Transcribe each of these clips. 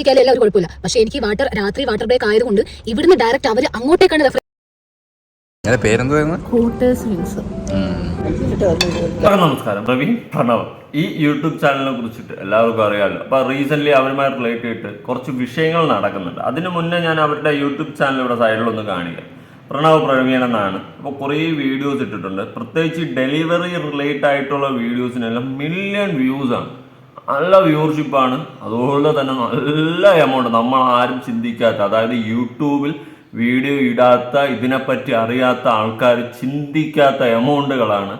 ഒറ്റയ്ക്കായാലും എല്ലാം ഒരു കുഴപ്പമില്ല. പക്ഷേ എനിക്ക് വാട്ടർ രാത്രി വാട്ടർ ബ്രേക്ക് ആയതുകൊണ്ട് ഇവിടുന്ന് ഡയറക്റ്റ് അവർ അങ്ങോട്ടേക്കാണ് റെഫർ നമസ്കാരം. പ്രവീൺ പ്രണവ്. ഈ യൂട്യൂബ് ചാനലിനെ കുറിച്ചിട്ട് എല്ലാവർക്കും അറിയാമല്ലോ അപ്പൊ റീസെന്റ് അവരുമായി റിലേറ്റ് ചെയ്തിട്ട് കുറച്ച് വിഷയങ്ങൾ നടക്കുന്നുണ്ട്. അതിന് മുന്നേ ഞാൻ അവരുടെ യൂട്യൂബ് ചാനൽ ഇവിടെ സൈഡിലൊന്ന് കാണിക്കാം. പ്രണവ് പ്രവീൺ എന്നാണ് അപ്പോൾ കുറേ വീഡിയോസ് ഇട്ടിട്ടുണ്ട്. പ്രത്യേകിച്ച് ഡെലിവറി റിലേറ്റ് ആയിട്ടുള്ള വീഡിയോസിനെല്ലാം മില്യൺ വ്യൂസ് ആണ്. നല്ല വ്യൂവർഷിപ്പാണ് അതുപോലെ തന്നെ നല്ല എമൗണ്ട് നമ്മൾ ആരും ചിന്തിക്കാത്ത അതായത് യൂട്യൂബിൽ വീഡിയോ ഇടാത്ത ഇതിനെപ്പറ്റി അറിയാത്ത ആൾക്കാർ ചിന്തിക്കാത്ത എമൗണ്ടുകളാണ്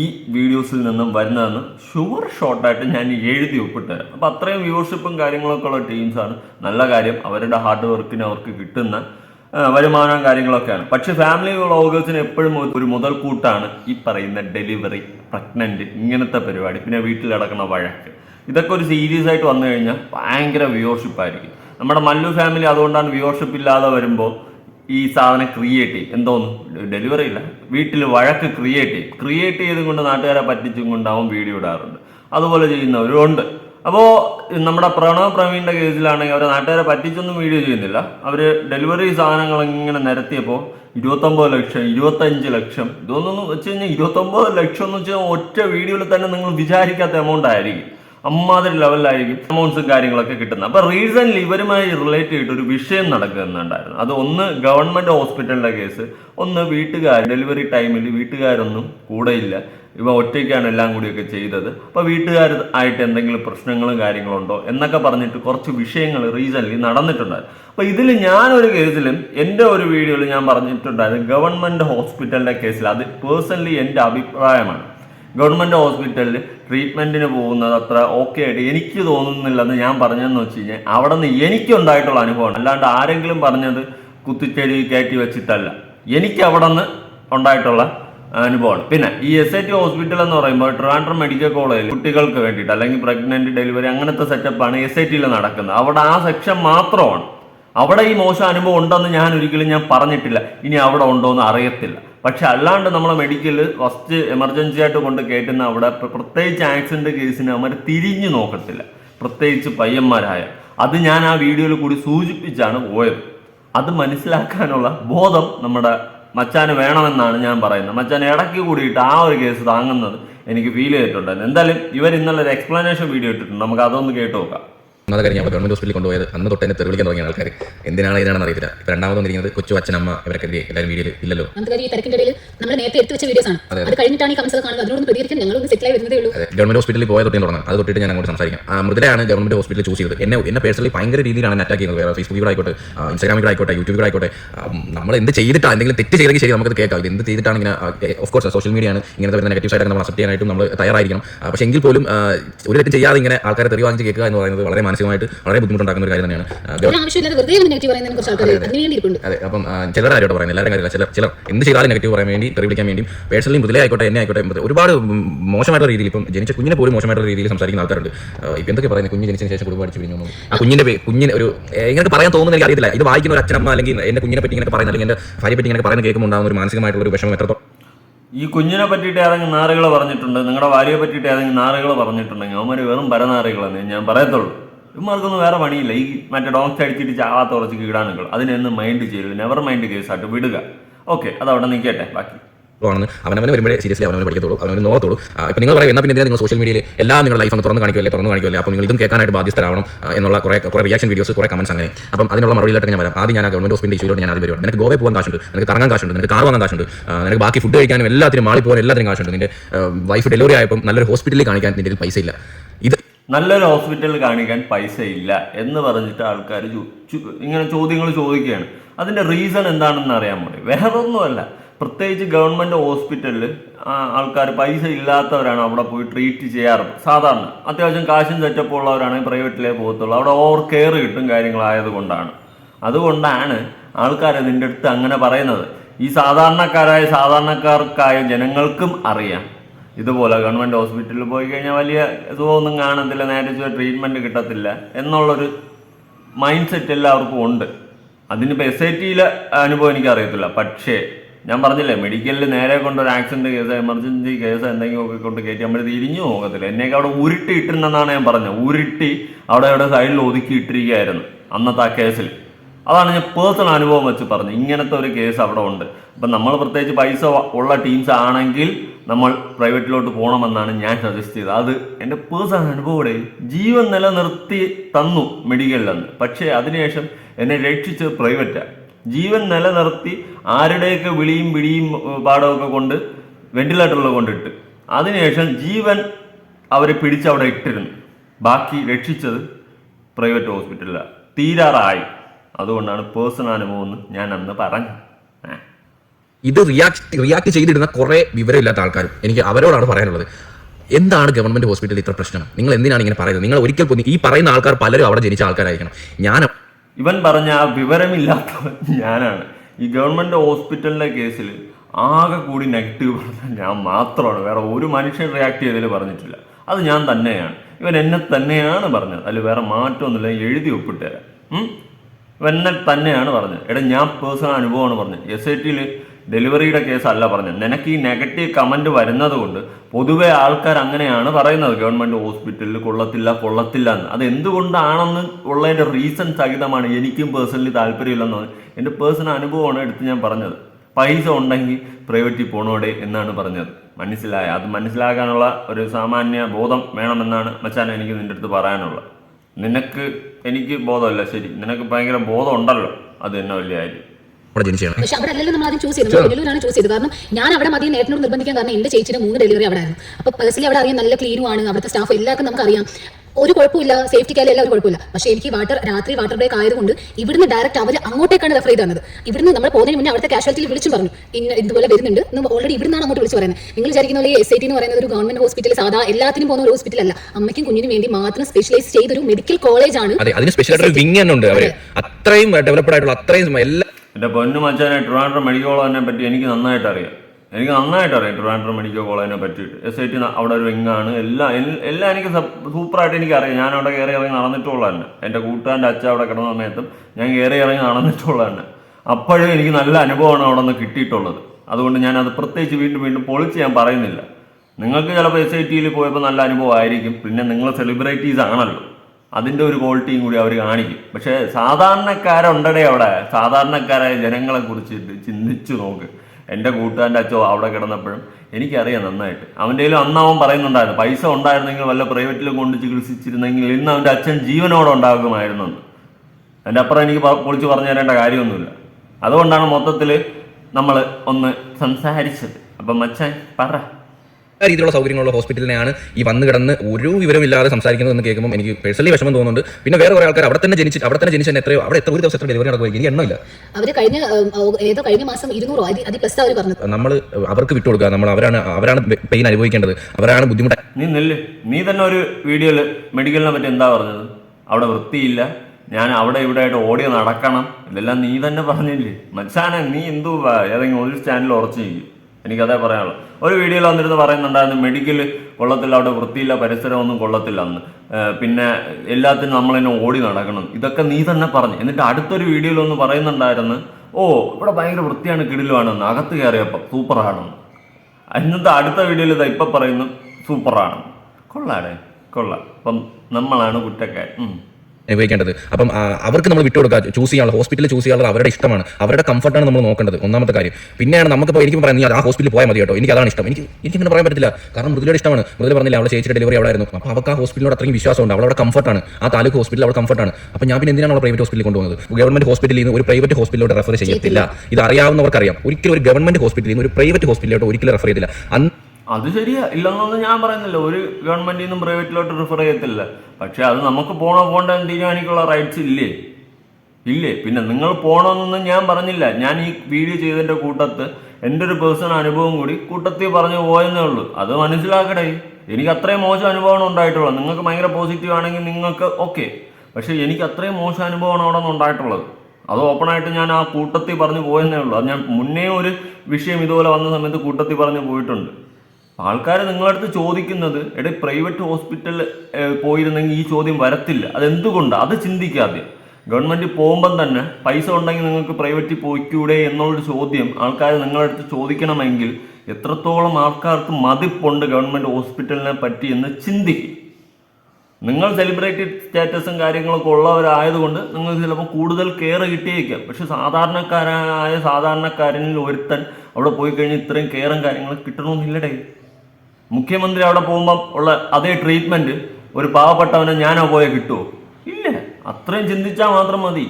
ഈ വീഡിയോസിൽ നിന്നും വരുന്നതെന്ന് ഷുവർ ഷോർട്ടായിട്ട് ഞാൻ എഴുതി ഒപ്പിട്ടുതരാം അപ്പം അത്രയും വ്യൂവർഷിപ്പും കാര്യങ്ങളൊക്കെ ഉള്ള ടീംസാണ് നല്ല കാര്യം അവരുടെ ഹാർഡ് വർക്കിന് അവർക്ക് കിട്ടുന്ന വരുമാനം കാര്യങ്ങളൊക്കെയാണ്. പക്ഷേ ഫാമിലി വ്ളോഗേഴ്സിന് എപ്പോഴും ഒരു മുതൽക്കൂട്ടാണ് ഈ പറയുന്ന ഡെലിവറി പ്രഗ്നന്റ് ഇങ്ങനത്തെ പരിപാടി. പിന്നെ വീട്ടിൽ കിടക്കുന്ന വഴക്ക്. ഇതൊക്കെ ഒരു സീരീസ് ആയിട്ട് വന്നു കഴിഞ്ഞാൽ ഭയങ്കര വ്യൂവർഷിപ്പ് ആയിരിക്കും. നമ്മുടെ മല്ലു ഫാമിലി അതുകൊണ്ടാണ് വ്യൂവർഷിപ്പ് ഇല്ലാതെ വരുമ്പോൾ ഈ സാധനം ക്രിയേറ്റ് ചെയ്യും എന്തോന്ന്? ഡെലിവറി ഇല്ല. വീട്ടിൽ വഴക്ക് ക്രിയേറ്റ് ചെയ്യും ക്രിയേറ്റ് ചെയ്തും കൊണ്ട് നാട്ടുകാരെ പറ്റിച്ചും കൊണ്ടാവും വീഡിയോ ഇടാറുണ്ട്. അതുപോലെ ചെയ്യുന്നവരും ഉണ്ട് അപ്പോൾ നമ്മുടെ പ്രണവ് പ്രവീണിന്റെ കേസിലാണെങ്കിൽ അവരെ നാട്ടുകാരെ പറ്റിച്ചൊന്നും വീഡിയോ ചെയ്യുന്നില്ല. അവർ ഡെലിവറി സാധനങ്ങൾ ഇങ്ങനെ നിരത്തിയപ്പോൾ ഇരുപത്തൊമ്പത് ലക്ഷം ഇരുപത്തഞ്ച് ലക്ഷം ഇതൊന്നും വെച്ച് കഴിഞ്ഞാൽ ഇരുപത്തൊമ്പത് ലക്ഷം എന്ന് വെച്ചാൽ ഒറ്റ വീഡിയോയിൽ തന്നെ നിങ്ങൾ വിചാരിക്കാത്ത എമൗണ്ട് ആയിരിക്കും. അമ്മാതിരി ലെവലിലായിരിക്കും എമൗണ്ട്സും കാര്യങ്ങളൊക്കെ കിട്ടുന്നത്. അപ്പൊ റീസെന്റ് ഇവരുമായി റിലേറ്റ് ചെയ്തിട്ട് ഒരു വിഷയം നടക്കുന്നുണ്ടായിരുന്നു. അത് ഒന്ന് ഗവൺമെന്റ് ഹോസ്പിറ്റലിന്റെ കേസ് ഒന്ന് വീട്ടുകാർ ഡെലിവറി ടൈമിൽ വീട്ടുകാരൊന്നും കൂടെയില്ല ഇവ ഒറ്റയ്ക്കാണ് എല്ലാം കൂടിയൊക്കെ ചെയ്തത്. അപ്പൊ വീട്ടുകാർ ആയിട്ട് എന്തെങ്കിലും പ്രശ്നങ്ങളും കാര്യങ്ങളും ഉണ്ടോ എന്നൊക്കെ പറഞ്ഞിട്ട് കുറച്ച് വിഷയങ്ങൾ റീസെന്റ് നടന്നിട്ടുണ്ടായിരുന്നു. അപ്പൊ ഇതിൽ ഞാനൊരു കേസിലും എന്റെ ഒരു വീഡിയോയിൽ ഞാൻ പറഞ്ഞിട്ടുണ്ടായിരുന്നു ഗവൺമെന്റ് ഹോസ്പിറ്റലിന്റെ കേസിൽ അത് പേഴ്സണലി എന്റെ അഭിപ്രായമാണ്. ഗവൺമെന്റ് ഹോസ്പിറ്റലിൽ ട്രീറ്റ്മെന്റിന് പോകുന്നത് അത്ര ഓക്കെ ആയിട്ട് എനിക്ക് തോന്നുന്നില്ലെന്ന് ഞാൻ പറഞ്ഞതെന്ന് വെച്ച് കഴിഞ്ഞാൽ അവിടെ നിന്ന് എനിക്കുണ്ടായിട്ടുള്ള അനുഭവമാണ്. അല്ലാണ്ട് ആരെങ്കിലും പറഞ്ഞത് കുത്തിച്ചെടി കയറ്റി വെച്ചിട്ടല്ല. എനിക്ക് അവിടെ നിന്ന് ഉണ്ടായിട്ടുള്ള അനുഭവമാണ്. പിന്നെ ഈ എസ് ഐ ടി ഹോസ്പിറ്റൽ എന്ന് പറയുമ്പോൾ ട്രിവാൻഡ്രം മെഡിക്കൽ കോളേജിൽ കുട്ടികൾക്ക് വേണ്ടിയിട്ട് അല്ലെങ്കിൽ പ്രഗ്നന്റ് ഡെലിവറി അങ്ങനത്തെ സെറ്റപ്പാണ് എസ് ഐ ടിയിൽ നടക്കുന്നത്. അവിടെ ആ സെക്ഷൻ മാത്രമാണ്. അവിടെ ഈ മോശം അനുഭവം ഉണ്ടെന്ന് ഞാൻ ഒരിക്കലും ഞാൻ പറഞ്ഞിട്ടില്ല. ഇനി അവിടെ ഉണ്ടോ എന്ന് അറിയത്തില്ല. പക്ഷെ അല്ലാണ്ട് നമ്മളെ മെഡിക്കൽ ഫസ്റ്റ് എമർജൻസി ആയിട്ട് കൊണ്ട് കയറ്റുന്ന അവിടെ പ്ര- പ്രത്യേകിച്ച് ആക്സിഡന്റ് കേസിന് അവർ തിരിഞ്ഞു നോക്കത്തില്ല. പ്രത്യേകിച്ച് പയ്യന്മാരായ. അത് ഞാൻ ആ വീഡിയോയിൽ കൂടി സൂചിപ്പിച്ചാണ് പോയത്. അത് മനസ്സിലാക്കാനുള്ള ബോധം നമ്മുടെ മച്ചാന് വേണമെന്നാണ് ഞാൻ പറയുന്നത്. മച്ചാൻ ഇടയ്ക്ക് കൂടിയിട്ട് ആ ഒരു കേസ് താങ്ങുന്നത് എനിക്ക് ഫീൽ ചെയ്തിട്ടുണ്ടായിരുന്നു. എന്തായാലും ഇവർ ഇന്നലെ ഒരു എക്സ്പ്ലനേഷൻ വീഡിയോ ഇട്ടിട്ടുണ്ട്. നമുക്ക് അതൊന്ന് കേട്ട് നോക്കാം. ഒന്നാമത്തെ കാര്യം ഞാൻ ഗവൺമെന്റ് ഹോസ്പിറ്റലിൽ കൊണ്ടുപോയത് അന്ന് തൊട്ട് എന്നെ തെറിവിളിക്കാൻ തുടങ്ങിയ ആൾക്കാർ എന്തിനാണ് ഇതിനാണെന്ന് അറിയില്ല ഇപ്പൊ രണ്ടാമത് വന്നിരിക്കുന്നത് കൊച്ചു അച്ഛനമ്മ ഇവരൊക്കെ എല്ലാവരും വീഡിയോയിൽ ഇല്ലല്ലോ. ഗവൺമെന്റ് ഹോസ്പിറ്റലിൽ പോയ തൊട്ടേ തുടങ്ങാം. അത് തൊട്ടിട്ട് ഞാൻ അങ്ങോട്ട് സംസാരിക്കാം. ആ മൃദുലയാണ് ഗവൺമെന്റ് ഹോസ്പിറ്റലിൽ ചൂസ് ചെയ്തത്. എന്നെ എന്നെ പേഴ്സണലി ഭയങ്കര രീതിയിലാണ് അറ്റാക്ക് ചെയ്യുന്നത്. വേറെ യൂട്യൂബിൽ ആയിക്കോട്ടെ ആ, നമ്മൾ എന്ത് ചെയ്തിട്ടാണ് എന്തെങ്കിലും തെറ്റ് ചെയ്തെങ്കിൽ ശരി നമുക്ക് കേൾക്കാം. ഇത് എന്ത് ചെയ്തിട്ടാണ് ഇങ്ങനെ ഓഫ് കോഴ്സ് സോഷ്യൽ മീഡിയ ആണ് ഇങ്ങനത്തെ വരുന്ന നെഗറ്റീവ് സൈഡൊക്കെ നമ്മൾ അക്സെപ്റ്റ് ചെയ്യാനായിട്ടും നമ്മൾ തയ്യാറായിരിക്കണം. പക്ഷേ എങ്കിൽ പോലും ഒരു തെറ്റും ചെയ്യാതെ ഇങ്ങനെ ആൾക്കാരെ തെറി വാങ്ങിച്ച് കേൾക്കുക എന്ന് പറയുന്നത് വളരെ മാനസികമായിട്ട് വളരെ ബുദ്ധിമുട്ടുണ്ടാക്കുന്ന ഒരു കാര്യം തന്നെയാണ്. അതെ അപ്പം ചിലരുടെ കാര്യമായിട്ട് പറയുന്നത് എല്ലാവരും കാര്യമില്ല ചിലർ ചിലർ എന്ത് ചെയ്താലും നെഗറ്റീവ് പറയാൻ വേണ്ടി തെറി വേണ്ടി പേഴ്സണലി മുതലേ ആയിക്കോട്ടെ എന്നെ ആയിക്കോട്ടെ ഒരുപാട് മോശമായിട്ടുള്ള രീതിയിൽ ഇപ്പം ജനിച്ച കുഞ്ഞിനെ പോലും മോശമായിട്ടുള്ള രീതിയിൽ സംസാരിക്കുന്ന ആൾക്കാരുണ്ട്. ആ, ഇപ്പം എന്തൊക്കെ പറയുന്നത് കുഞ്ഞ് ജനിച്ചതിന് ശേഷം കുടുംബം അടിച്ചു പിരിഞ്ഞു ആ കുഞ്ഞിന്റെ പേ- കുഞ്ഞിന് ഒരു എങ്ങനെ ഇങ്ങനെ പറയാൻ തോന്നുന്ന എനിക്ക് അറിയത്തില്ല. ഇത് വായിക്കുന്ന ഒരു അച്ഛനമ്മ അല്ലെങ്കിൽ എന്റെ കുഞ്ഞിനെ പറ്റി ഇങ്ങനെ പറയുന്നത് അല്ലെങ്കിൽ എന്റെ ഭാര്യയെ പറ്റി ഇങ്ങനെ പറയുന്ന കേൾക്കുമ്പോൾ ഉണ്ടാകുന്ന ഒരു മാനസികമായിട്ടുള്ള ഒരു വിഷമം എത്രത്തോളം? ഈ കുഞ്ഞിനെ പറ്റിയിട്ട് ഏതെങ്കിലും നാറുകൾ പറഞ്ഞിട്ടുണ്ട്. നിങ്ങളുടെ ഭാര്യയെ പറ്റിയിട്ട് ഏതെങ്കിലും നാറുകൾ പറഞ്ഞിട്ടുണ്ടെങ്കിൽ അവന്മാർ വെറും പരനാറുകളെന്നേ ഞാൻ പറയത്തുള്ളൂ. ഇവന്മാർക്കൊന്നും വേറെ പണിയില്ല. ഈ മറ്റേ ഡോക്ടർ അടിച്ചിട്ട് ചാവാത്ത കുറച്ച് കീടാണുകൾ അതിനൊന്നും മൈൻഡ് ചെയ്യില്ല നെവർ മൈൻഡ് കേസായിട്ട് വിടുക. ഓക്കെ അത് അവിടെ നിൽക്കട്ടെ. ബാക്കി. ആണെന്ന് അവനവന് വരുമ്പോഴേ സീരിയസ്ലി അവനവന് അവനവന് നോക്കത്തുള്ളൂ ഇപ്പം നിങ്ങൾ പറയുന്ന പിന്നെ നിങ്ങൾ സോഷ്യൽ മീഡിയയിൽ എല്ലാം നിങ്ങൾ ലൈഫ് തുറന്ന് കാണിക്കുമല്ലേ തുറന്ന് കാണിക്കുമല്ലേ അപ്പോൾ നിങ്ങൾ ഇതും കേൾക്കാനായിട്ട് ബാധ്യസ്ഥരാവണം എന്നുള്ള കുറേ കുറേ റിയാക്ഷൻ വീഡിയോസ് കുറേ കമൻസ് അങ്ങനെ. അപ്പം അതിനുള്ള മറുപടി ഞാൻ വരാം. ആദ്യം ഞാൻ ഗവൺമെന്റ് ഹോസ്പിറ്റൽ ഇഷ്യൂലോട്ട് ഞാൻ ആദ്യം വരുവാണ്. നിനക്ക് ഗോവയിൽ പോകാൻ കാശുണ്ട്. നിനക്ക് കറങ്ങാൻ കാശുണ്ട്. നിനക്ക് കാർ വാങ്ങാൻ കാശുണ്ട്. നിനക്ക് ബാക്കി ഫുഡ് കഴിക്കാനും എല്ലാത്തിനും മാളി പോകാൻ എല്ലാത്തിനും കാശുണ്ട്. നിന്റെ വൈഫ് ഡെലിവറി ആയപ്പോൾ നല്ലൊരു ഹോസ്പിറ്റലിൽ കാണിക്കാൻ നിന്റെ പൈസ ഇല്ല ഇത് നല്ലൊരു ഹോസ്പിറ്റൽ കാണിക്കാൻ പൈസ ഇല്ല എന്ന് പറഞ്ഞിട്ട് ആൾക്കാർ ഇങ്ങനെ ചോദ്യങ്ങൾ ചോദിക്കുകയാണ്. അതിന്റെ റീസൺ എന്താണെന്ന് അറിയാൻ പറയും വേറെ ഒന്നുമല്ല പ്രത്യേകിച്ച് ഗവൺമെന്റ് ഹോസ്പിറ്റലിൽ ആൾക്കാർ പൈസ ഇല്ലാത്തവരാണ് അവിടെ പോയി ട്രീറ്റ് ചെയ്യാറ്. സാധാരണ. അത്യാവശ്യം കാശും സെറ്റപ്പ് ഉള്ളവരാണെങ്കിൽ പ്രൈവറ്റിലേ പോകത്തുള്ളൂ. അവിടെ ഓവർ കെയർ കിട്ടും കാര്യങ്ങളായത് കൊണ്ടാണ് അതുകൊണ്ടാണ് ആൾക്കാർ നിന്റെ അടുത്ത് അങ്ങനെ പറയുന്നത്. ഈ സാധാരണക്കാരായ സാധാരണക്കാർക്കായ ജനങ്ങൾക്കും അറിയാം. ഇതുപോലെ ഗവൺമെന്റ് ഹോസ്പിറ്റലിൽ പോയി കഴിഞ്ഞാൽ വലിയ സുഖമൊന്നും കാണത്തില്ല നേരെ ട്രീറ്റ്മെന്റ് കിട്ടത്തില്ല എന്നുള്ളൊരു മൈൻഡ് സെറ്റ് എല്ലാവർക്കും ഉണ്ട്. അതിനിപ്പോൾ എസ് ഐ ടിയിലെ അനുഭവം എനിക്കറിയത്തില്ല. പക്ഷേ ഞാൻ പറഞ്ഞില്ലേ മെഡിക്കലിൽ നേരെ കൊണ്ട് ഒരു ആക്സിഡന്റ് കേസ് എമർജൻസി കേസ് എന്തെങ്കിലുമൊക്കെ കൊണ്ട് കയറ്റി നമ്മൾ തിരിഞ്ഞു പോകത്തില്ല. എന്നെയൊക്കെ അവിടെ ഉരുട്ടി ഇട്ടിരുന്നെന്നാണ് ഞാൻ പറഞ്ഞത്. ഉരുട്ടി അവിടെ അവിടെ സൈഡിൽ ഒതുക്കി ഇട്ടിരിക്കുകയായിരുന്നു അന്നത്തെ ആ കേസിൽ അതാണ് ഞാൻ പേഴ്സണൽ അനുഭവം വെച്ച് പറഞ്ഞത്. ഇങ്ങനത്തെ ഒരു കേസ് അവിടെ ഉണ്ട്. അപ്പം നമ്മൾ പ്രത്യേകിച്ച് പൈസ ഉള്ള ടീംസ് ആണെങ്കിൽ നമ്മൾ പ്രൈവറ്റിലോട്ട് പോകണമെന്നാണ് ഞാൻ സജസ്റ്റ് ചെയ്തത്. അത് എന്റെ പേഴ്സണൽ അനുഭവം ജീവൻ നിലനിർത്തി തന്നു മെഡിക്കലിലെന്ന് പക്ഷേ അതിനുശേഷം എന്നെ രക്ഷിച്ചത് പ്രൈവറ്റാണ് ജീവൻ നിലനിർത്തി ആരുടെയൊക്കെ വിളിയും ഏർ, പാടമൊക്കെ കൊണ്ട് വെന്റിലേറ്ററിൽ കൊണ്ടിട്ട്. അതിനുശേഷം ജീവൻ അവരെ പിടിച്ച് അവിടെ ഇട്ടിരുന്നു. ബാക്കി രക്ഷിച്ചത് പ്രൈവറ്റ് ഹോസ്പിറ്റലിലാണ് തീരാറായി. അതുകൊണ്ടാണ് പേഴ്സണൽ അനുഭവം എന്ന് ഞാൻ അന്ന് പറഞ്ഞു ഏ. ഇത് റിയാക്ട് റിയാക്ട് ചെയ്തിടുന്ന കുറെ വിവരമില്ലാത്ത ആൾക്കാരും എനിക്ക് അവരോടാണ് പറയാനുള്ളത്. എന്താണ് ഗവൺമെന്റ് ഹോസ്പിറ്റലിൽ ഇത്ര പ്രശ്നം? നിങ്ങൾ എന്തിനാണ് ഇങ്ങനെ പറയുന്നത്? നിങ്ങൾ ഒരിക്കൽ പോയി ഈ പറയുന്ന ആൾക്കാർ പലരും അവിടെ ജനിച്ച ആൾക്കാരായിരിക്കണം. ഞാൻ ഇവൻ പറഞ്ഞ ആ വിവരമില്ലാത്തവൻ ഞാനാണ്. ഈ ഗവൺമെന്റ് ഹോസ്പിറ്റലിന്റെ കേസിൽ ആകെ കൂടി നെഗറ്റീവ് പറഞ്ഞ ഞാൻ മാത്രമാണ്. വേറെ ഒരു മനുഷ്യൻ റിയാക്ട് ചെയ്തതിൽ പറഞ്ഞിട്ടില്ല. അത് ഞാൻ തന്നെയാണ്. ഇവൻ എന്നെ തന്നെയാണ് പറഞ്ഞത്. അതിൽ വേറെ മാറ്റമൊന്നുമില്ല. എഴുതി ഒപ്പിട്ടുതരാം ഇവ എന്നെ തന്നെയാണ് പറഞ്ഞത്. എടാ ഞാൻ പേഴ്സണൽ അനുഭവമാണ് പറഞ്ഞത്. എസ് ഐ ടിയിൽ ഡെലിവറിയുടെ കേസല്ല പറഞ്ഞത്. നിനക്ക് ഈ നെഗറ്റീവ് കമന്റ് വരുന്നത് കൊണ്ട് പൊതുവെ ആൾക്കാർ അങ്ങനെയാണ് പറയുന്നത്. ഗവൺമെന്റ് ഹോസ്പിറ്റലിൽ കൊള്ളത്തില്ല കൊള്ളത്തില്ല എന്ന്. അത് എന്തുകൊണ്ടാണെന്ന് ഉള്ളതിന്റെ റീസൺ സഹിതമാണ് എനിക്കും പേഴ്സണലി താല്പര്യമില്ലെന്ന് എന്റെ പേഴ്സണൽ അനുഭവമാണ് എടുത്ത് ഞാൻ പറഞ്ഞത്. പൈസ ഉണ്ടെങ്കിൽ പ്രൈവറ്റിൽ പോണോടെ എന്നാണ് പറഞ്ഞത്. മനസ്സിലായ? അത് മനസ്സിലാക്കാനുള്ള ഒരു സാമാന്യ ബോധം വേണമെന്നാണ് മച്ചാൻ എനിക്ക് നിന്റെ അടുത്ത് പറയാനുള്ളത്. നിനക്ക് എനിക്ക് ബോധമല്ല. ശരി നിനക്ക് ഭയങ്കര ബോധം ഉണ്ടല്ലോ. അത് തന്നെ വലിയ കാര്യം. അവിടെ ജനിച്ചാണ് പക്ഷെ അവിടെ അല്ലല്ലോ നമ്മൾ ആദ്യം ചൂസ് ചെയ്തത് വെല്ലൂരാണ് ചൂസ് ചെയ്തത്. കാരണം ഞാൻ അവിടെ മതി നേരത്തിനോട് നിർബന്ധിക്കാൻ. കാരണം എന്റെ ചേച്ചിയുടെ മൂന്ന് ഡെലിവറി അവിടെ ആയിരുന്നു അപ്പൊ പേഴ്സണലി അവിടെ അറിയാം നല്ല ക്ലീനും ആണ്. അവിടുത്തെ സ്റ്റാഫ് എല്ലാവർക്കും നമുക്ക് അറിയാം. ഒരു കുഴപ്പമില്ല സേഫ്റ്റിക്കായാലും എല്ലാം ഒരു കുഴപ്പമില്ല. പക്ഷേ എനിക്ക് വാട്ടർ രാത്രി വാട്ടർ ബ്രേക്ക് ആയതുകൊണ്ട് ഇവിടുന്ന് ഡയറക്റ്റ് അവർ അങ്ങോട്ടേക്കാണ് റെഫർ ചെയ്തത്. ഇവിടുന്ന് നമ്മൾ പോകുന്നതിന് മുന്നേ അവിടുത്തെ കാഷ്വാലിറ്റിയിൽ വിളിച്ചു പറഞ്ഞു. ഇന്ന ഇതുപോലെ വരുന്നുണ്ട്. ഓൾറെഡി ഇവിടുന്നാണ് അങ്ങോട്ട് വിളിച്ചു പറയുന്നത്. നിങ്ങൾ വിചാരിക്കുന്ന പോലെ എസ് ഐ ടി എന്ന് പറയുന്നത് ഒരു ഗവൺമെന്റ് ഹോസ്പിറ്റൽ സാധാ എല്ലാത്തിനും പോകുന്ന ഒരു ഹോസ്പിറ്റൽ അല്ല. അമ്മയ്ക്കും കുഞ്ഞിനും വേണ്ടി മാത്രം സ്പെഷ്യലൈസ് ചെയ്തൊരു മെഡിക്കൽ കോളേജ് ആണ് അതിന് സ്പെഷ്യൽ ആയിട്ട് ഒരു വിങ് തന്നെ ഉണ്ട് അവർ. അത്രയും ഡെവലപ്ഡ് ആയിട്ടുള്ള അത്രയും എല്ലാ എന്റെ പൊന്നു മച്ചാനെ ട്രിവാൻഡ്രം മെഡിക്കൽ കോളേജിനെ പറ്റി എനിക്ക് നന്നായിട്ട് അറിയാം എനിക്ക് നന്നായിട്ട് അറിയാം ട്രിവാൻഡ്രം മെഡിക്കൽ കോളേജിനെ പറ്റിയിട്ട്. എസ് ഐ ടി അവിടെ ഒരു വിങ്ങാണ് എല്ലാം എല്ലാം എനിക്ക് സൂപ്പറായിട്ട് എനിക്ക് അറിയാം ഞാൻ അവിടെ കയറി ഇറങ്ങി നടന്നിട്ടുള്ള തന്നെ. എന്റെ കൂട്ടുകാരന്റെ അച്ഛൻ അവിടെ കിടന്ന സമയത്തും ഞാൻ കയറി ഇറങ്ങി നടന്നിട്ടുള്ള അപ്പോഴും എനിക്ക് നല്ല അനുഭവമാണ് അവിടെ നിന്ന് കിട്ടിയിട്ടുള്ളത്. അതുകൊണ്ട് ഞാൻ അത് പ്രത്യേകിച്ച് വീണ്ടും വീണ്ടും പൊളിച്ച് ഞാൻ പറയുന്നില്ല. നിങ്ങൾക്ക് ചിലപ്പോൾ എസ് ഐ ടിയിൽ പോയപ്പോൾ നല്ല അനുഭവമായിരിക്കും. പിന്നെ നിങ്ങളെ സെലിബ്രിറ്റീസ് ആണല്ലോ. അതിന്റെ ഒരു ക്വാളിറ്റിയും കൂടി അവർ കാണിക്കും. പക്ഷേ സാധാരണക്കാരുണ്ടടേ അവിടെ. സാധാരണക്കാരായ ജനങ്ങളെ കുറിച്ചിട്ട് ചിന്തിച്ചു നോക്ക്. എന്റെ കൂട്ടുകാരന്റെ അച്ഛോ അവിടെ കിടന്നപ്പോഴും എനിക്കറിയാം നന്നായിട്ട്. അവന്റെ കയ്യിലും അന്ന് അവൻ പറയുന്നുണ്ടായിരുന്നു പൈസ ഉണ്ടായിരുന്നെങ്കിൽ വല്ല പ്രൈവറ്റിലും കൊണ്ട് ചികിത്സിച്ചിരുന്നെങ്കിൽ ഇന്ന് അവന്റെ അച്ഛൻ ജീവനോടെ ഉണ്ടാകുമായിരുന്നു അതിന്റെ അപ്പുറം എനിക്ക് പൊളിച്ച് പറഞ്ഞു തരേണ്ട കാര്യമൊന്നുമില്ല. അതുകൊണ്ടാണ് മൊത്തത്തിൽ നമ്മൾ ഒന്ന് സംസാരിച്ചത്. അപ്പം മച്ചാൻ പറ. രീതിയിലുള്ള സൗകര്യങ്ങളുള്ള ഹോസ്പിറ്റലിനെയാണ് ഈ വന്ന് കിടന്ന് ഒരു വിവരമില്ലാതെ സംസാരിക്കുന്നത് എന്ന് കേൾക്കുമ്പോൾ എനിക്ക് പേഴ്സണലി വിഷമം തോന്നുന്നുണ്ട്. പിന്നെ വേറെ കുറെ ആൾക്കാർ അവിടെ തന്നെ ജനിച്ച് അവിടെ തന്നെ ജനിച്ച എത്രയോ അവിടെ എത്ര ഒരു ദിവസം എത്ര ഡെലിവറി നടക്കുമായിരിക്കും എനിക്ക് എണ്ണമില്ല. അവർ കഴിഞ്ഞ ഏതോ കഴിഞ്ഞ മാസം ഇരുന്നൂറോ അതി അതി പ്ലസ് അവർ പറഞ്ഞു നമ്മൾ അവർക്ക് വിട്ടുകൊടുക്കുക നമ്മൾ അവരാണ് അവരാണ് പെയിൻ അനുഭവിക്കേണ്ടത്. അവരാണ് ബുദ്ധിമുട്ട്. നീ നെല്ല് നീ തന്നെ ഒരു വീഡിയോയിൽ മെഡിക്കലിനെ പറ്റി എന്താ പറഞ്ഞത്? അവിടെ വൃത്തിയില്ല. ഞാൻ അവിടെ ഇവിടെ ആയിട്ട് ഓടി നടക്കണം. ഇതെല്ലാം നീ തന്നെ പറഞ്ഞില്ലേ? മച്ചാനെ നീ എന്തു ഏതെങ്കിലും ഒരു സ്റ്റാൻഡിൽ ഉറച്ചു ചെയ്യും എനിക്കതേ പറയാനുള്ളൂ. ഒരു വീഡിയോയിൽ വന്നിരുന്ന് പറയുന്നുണ്ടായിരുന്നു മെഡിക്കൽ കൊള്ളത്തില്ല അവിടെ വൃത്തിയില്ല പരിസരമൊന്നും കൊള്ളത്തില്ല എന്ന്. പിന്നെ എല്ലാത്തിനും നമ്മൾ തന്നെ ഓടി നടക്കണം. ഇതൊക്കെ നീ തന്നെ പറഞ്ഞു. എന്നിട്ട് അടുത്തൊരു വീഡിയോയിൽ ഒന്ന് പറയുന്നുണ്ടായിരുന്നു ഓ ഇവിടെ ഭയങ്കര വൃത്തിയാണ് കിടിലുവാണെന്ന്. അകത്ത് കയറിയപ്പോൾ സൂപ്പറാണെന്ന്. അന്നത്തെ അടുത്ത വീഡിയോയിൽ ഇതാ ഇപ്പം പറയുന്നു സൂപ്പറാണ് കൊള്ളാടേ കൊള്ളാം. അപ്പം നമ്മളാണ് കുറ്റക്കാരൻ. അനുഭവിക്കേണ്ടത്. അപ്പം അവർക്ക് നമ്മൾ വിട്ടു വിട്ടുകൊടുക്കുക. ചൂസ് ചെയ്യാനുള്ള ഹോസ്പിറ്റലിൽ ചൂസ് ചെയ്യാനുള്ള അവരുടെ ഇഷ്ടമാണ്. അവരുടെ കംഫർട്ടാണ് നമ്മൾ നോക്കേണ്ടത്. ഒന്നാമത്തെ കാര്യം. പിന്നെയാണ് നമുക്കിപ്പോൾ എനിക്ക് പറയാം നീ ആ ഹോസ്പിറ്റലിൽ പോയാൽ മതി കേട്ടോ. എനിക്ക് അതാണ് ഇഷ്ടം. എനിക്ക് എനിക്ക് അങ്ങനെ പറയാൻ പറ്റില്ല കാരണം മൃദുലയുടെ ഇഷ്ടമാണ്. മൃദുല പറഞ്ഞില്ല അവളെ ചേച്ചിയുടെ ഡെലിവറി അവിടെ ആയിരുന്നു അപ്പോൾ അവർക്ക് ആ ഹോസ്പിറ്റലിനോട് അത്രയും വിശ്വാസമുണ്ട് അവളവിടെ കംഫർട്ടാണ് ആ താലൂക്ക് ഹോസ്പിറ്റൽ അവിടെ കംഫർട്ടാണ് അപ്പോൾ ഞാൻ പിന്നെ എന്തിനാണ് അവളെ പ്രൈവറ്റ് ഹോസ്പിറ്റലിൽ കൊണ്ടുപോകുന്നത്? ഗവൺമെന്റ് ഹോസ്പിറ്റലിൽ നിന്ന് ഒരു പ്രൈവറ്റ് ഹോസ്പിറ്റലിലോട്ട് റെഫർ ചെയ്യത്തില്ല. ഇത് അറിയാവുന്നവർക്കറിയാം ഒരിക്കലും ഒരു ഗവൺമെന്റ് ഹോസ്പിറ്റലിൽ നിന്ന് ഒരു പ്രൈവറ്റ് ഹോസ്പിറ്റലിലോട്ട് ഒരിക്കലും റെഫർ ചെയ്തില്ല അത് ശരിയാ. ഇല്ലെന്നൊന്നും ഞാൻ പറയുന്നില്ല. ഒരു ഗവൺമെന്റിൽ നിന്നും പ്രൈവറ്റിലോട്ട് റിഫർ ചെയ്യത്തില്ല. പക്ഷെ അത് നമുക്ക് പോണോ പോകണ്ട തീരുമാനിക്കുള്ള റൈറ്റ്സ് ഇല്ലേ? ഇല്ലേ? പിന്നെ നിങ്ങൾ പോകണമെന്നൊന്നും ഞാൻ പറഞ്ഞില്ല. ഞാൻ ഈ വീഡിയോ ചെയ്തതിന്റെ കൂട്ടത്ത് എന്റെ ഒരു പേഴ്സണൽ അനുഭവം കൂടി കൂട്ടത്തിൽ പറഞ്ഞു പോയെന്നേ ഉള്ളൂ. അത് മനസ്സിലാക്കണേ എനിക്ക് അത്രയും മോശം അനുഭവമാണ് ഉണ്ടായിട്ടുള്ളത്. നിങ്ങൾക്ക് ഭയങ്കര പോസിറ്റീവ് ആണെങ്കിൽ നിങ്ങൾക്ക് ഓക്കെ പക്ഷെ എനിക്ക് അത്രയും മോശം അനുഭവമാണ് അവിടെ നിന്ന് ഉണ്ടായിട്ടുള്ളത്. അത് ഓപ്പണായിട്ട് ഞാൻ ആ കൂട്ടത്തിൽ പറഞ്ഞു പോയെന്നേ ഉള്ളൂ. അത് ഞാൻ മുന്നേ ഒരു വിഷയം ഇതുപോലെ വന്ന സമയത്ത് കൂട്ടത്തിൽ പറഞ്ഞു പോയിട്ടുണ്ട്. ആൾക്കാർ നിങ്ങളടുത്ത് ചോദിക്കുന്നത് എടേ പ്രൈവറ്റ് ഹോസ്പിറ്റലിൽ പോയിരുന്നെങ്കിൽ ഈ ചോദ്യം വരത്തില്ല. അതെന്തുകൊണ്ട്? അത് ചിന്തിക്കാതെ. ഗവൺമെന്റ് പോകുമ്പം തന്നെ പൈസ ഉണ്ടെങ്കിൽ നിങ്ങൾക്ക് പ്രൈവറ്റിൽ പോയിക്കൂടെ എന്നുള്ളൊരു ചോദ്യം ആൾക്കാർ നിങ്ങളുടെ അടുത്ത് ചോദിക്കണമെങ്കിൽ എത്രത്തോളം ആൾക്കാർക്ക് മതിപ്പുണ്ട് ഗവൺമെന്റ് ഹോസ്പിറ്റലിനെ പറ്റി എന്ന് ചിന്തിക്കും. നിങ്ങൾ സെലിബ്രേറ്റഡ് സ്റ്റാറ്റസും കാര്യങ്ങളൊക്കെ ഉള്ളവരായതുകൊണ്ട് നിങ്ങൾക്ക് ചിലപ്പോൾ കൂടുതൽ കെയർ കിട്ടിയേക്കാം. പക്ഷെ സാധാരണക്കാരായ സാധാരണക്കാരനിൽ ഒരുത്തൻ അവിടെ പോയി കഴിഞ്ഞ് ഇത്രയും കെയറും കാര്യങ്ങളും കിട്ടണമെന്നില്ലടേ മുഖ്യമന്ത്രി അവിടെ പോകുമ്പം ഉള്ള അതേ ട്രീറ്റ്മെന്റ് ഒരു പാവപ്പെട്ടവനെ ഞാനോ പോയ കിട്ടുമോ ഇല്ല. അത്രയും ചിന്തിച്ചാൽ മാത്രം മതി.